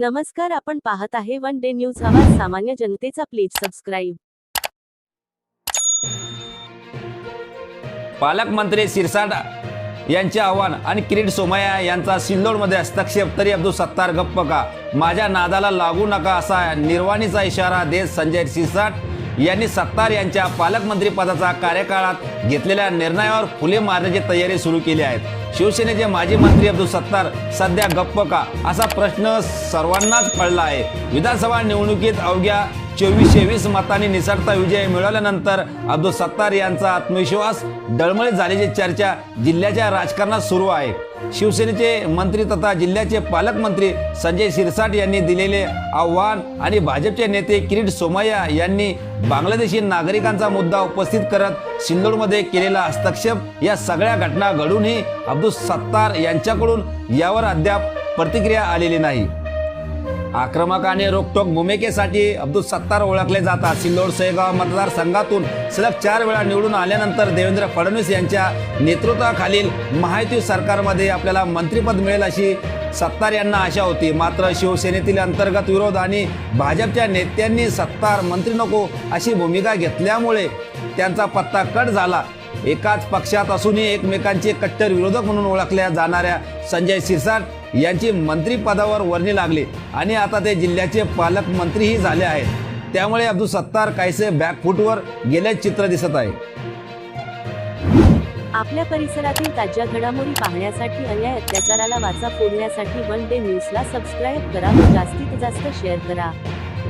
नमस्कार आपण पाहत आहे वन डे न्यूज. आवाज सामान्य जनतेचा प्लीज सबस्क्राईब. पालकमंत्री सिरसाट यांचे आव्हान आणि किरीट सोमय्या यांचा सिल्लोडमध्ये हस्तक्षेप तरी अब्दुल सत्तार गप्प का? माझ्या नादाला लागू नका असा निर्वाणीचा इशारा देत संजय सिरसाट यांनी सत्तार यांच्या पालकमंत्री पदाचा कार्यकाळात घेतलेल्या निर्णयावर फुले मारण्याची तयारी सुरू केली आहे. शिवसेनेचे माजी मंत्री अब्दुल सत्तार सध्या गप्प का? असा प्रश्न सर्वांनाच पडला आहे. विधानसभा निवडणुकीत अवघ्या चोवीसशे वीस मतांनी निसटता विजय मिळवल्यानंतर अब्दुल सत्तार यांचा आत्मविश्वास डळमळीत झाल्याची चर्चा जिल्ह्याच्या राजकारणात सुरू आहे. शिवसेनेचे मंत्री तथा जिल्ह्याचे पालकमंत्री संजय शिरसाट यांनी दिलेले आव्हान आणि भाजपचे नेते किरीट सोमय्या यांनी बांगलादेशी नागरिकांचा मुद्दा उपस्थित करत सिल्लोडमध्ये केलेला हस्तक्षेप या सगळ्या घटना घडूनही अब्दुल सत्तार यांच्याकडून यावर अद्याप प्रतिक्रिया आलेली नाही. आक्रमक आणि रोकटोक भूमिकेसाठी अब्दुल सत्तार ओळखले जातात. सिल्लोड सेगाव मतदारसंघातून सलग चार वेळा निवडून आल्यानंतर देवेंद्र फडणवीस यांच्या नेतृत्वाखालील महायुती सरकारमध्ये आपल्याला मंत्रिपद मिळेल अशी सत्तार यांना आशा होती. मात्र शिवसेनेतील अंतर्गत विरोध आणि भाजपच्या नेत्यांनी सत्तार मंत्री नको अशी भूमिका घेतल्यामुळे त्यांचा पत्ता कट झाला. एकाच पक्षात असूनही एकमेकांचे कट्टर विरोधक म्हणून ओळखल्या जाणाऱ्या संजय सिरसाट यांची मंत्रीपदावर वर्णी लागली. आणि आता ते जिल्ह्याचे पालकमंत्रीही झाले आहेत. त्यामुळे अब्दुल सत्तार काहीसे बॅकफूटवर गेल्याचे चित्र दिसत आहे. आपल्या परिसरातील ताज्या घडामोडी पाहण्यासाठी अन्याय अत्याचाराला वाचा फोडण्यासाठी वन डे न्यूजला सबस्क्राईब करा. व जास्तीत जास्त शेअर करा.